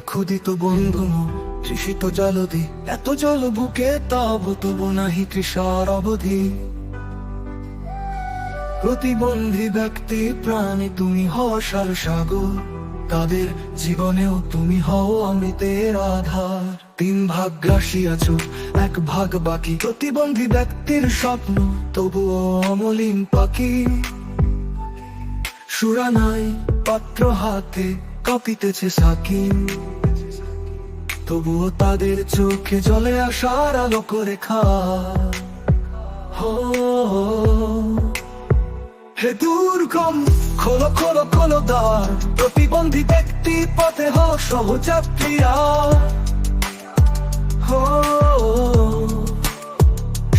ক্ষুদিত বন্ধু, তৃষিত জলদি, এত জল বুকে, তব তবু নাহি তৃষার অবধি। প্রতিবন্ধী ব্যক্তি, প্রাণী তুমি হসার সাগর, তাদের জীবনেও তুমি হও অমৃতের আধার। তিন ভাগ গ্রাসিয়াছ এক ভাগ বাকি, প্রতিবন্ধী ব্যক্তির স্বপ্ন, তবুও অমলিন পাখি। সুরা নাই, পাত্র হাতে কাঁপিতেছে সাকিম তবুও তাদের চোখে জলে আসার আলো করে খা হো, হে দুর্গম, খোলো খোলো খোলো দ্বার। প্রতিবন্ধী ব্যক্তি পথে হ সহযাত্রীরা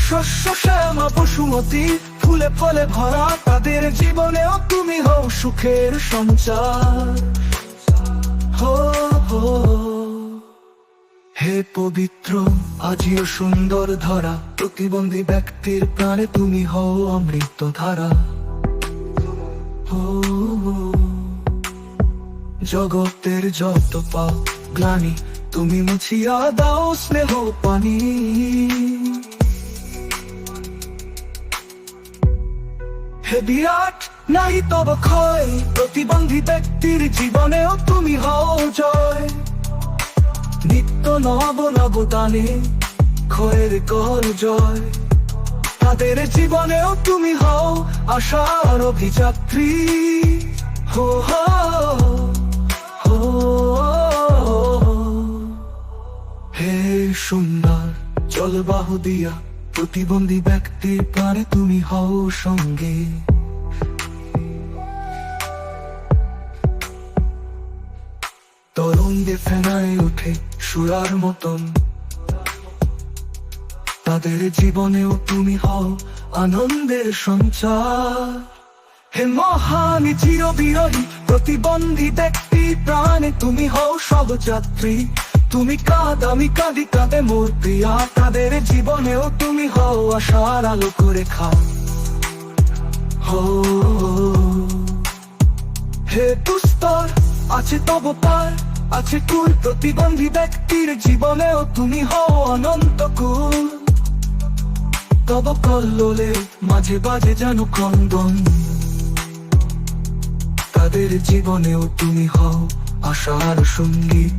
শস্য, শ্যামা পশুমতি ফুলে, ফলে ভরা তাদের জীবনেও তুমি হও সুখের সঞ্চার। হো পবিত্র, আজিও সুন্দর ধরা। প্রতিবন্ধী ব্যক্তির প্রাণে তুমি হও অমৃত ধারা। জগতের যত পাপ, গ্লানি, তুমি মুছিয়া দাও স্নেহ পানি। হে বিরাট, নাই তব ক্ষয়। প্রতিবন্ধী ব্যক্তির জীবনেও নিত্য নব নবদানে ক্ষয়ের কর জয়। তাদের জীবনেও তুমি হও আশার অভিযাত্রী। হো হো হো, হে সুন্দর, জলবাহু দিয়া প্রতিবন্ধী ব্যক্তির প্রাণে তুমি হও সঙ্গে। তরুণদের ফেনায় ওঠে সুরার মতন। তাদের জীবনেও তুমি হও আনন্দের সঞ্চার। হে মহান চির বিরোহী প্রতিবন্ধী ব্যক্তি প্রাণে তুমি হও সহযাত্রী তুমি কাঁদ, আমি কাঁদি, কাঁদে মোর প্রিয়া। তাদের জীবনেও তুমি হও আশার আলো করে খাও হো দুস্তর আছে তব পার, আছে কুল। প্রতিবন্ধী ব্যক্তির জীবনেও তুমি হও অনন্ত কুল। তব কল্লোলে মাঝে বাজে যেন ক্রন্দন। তাদের জীবনেও তুমি হও আশার সংগীত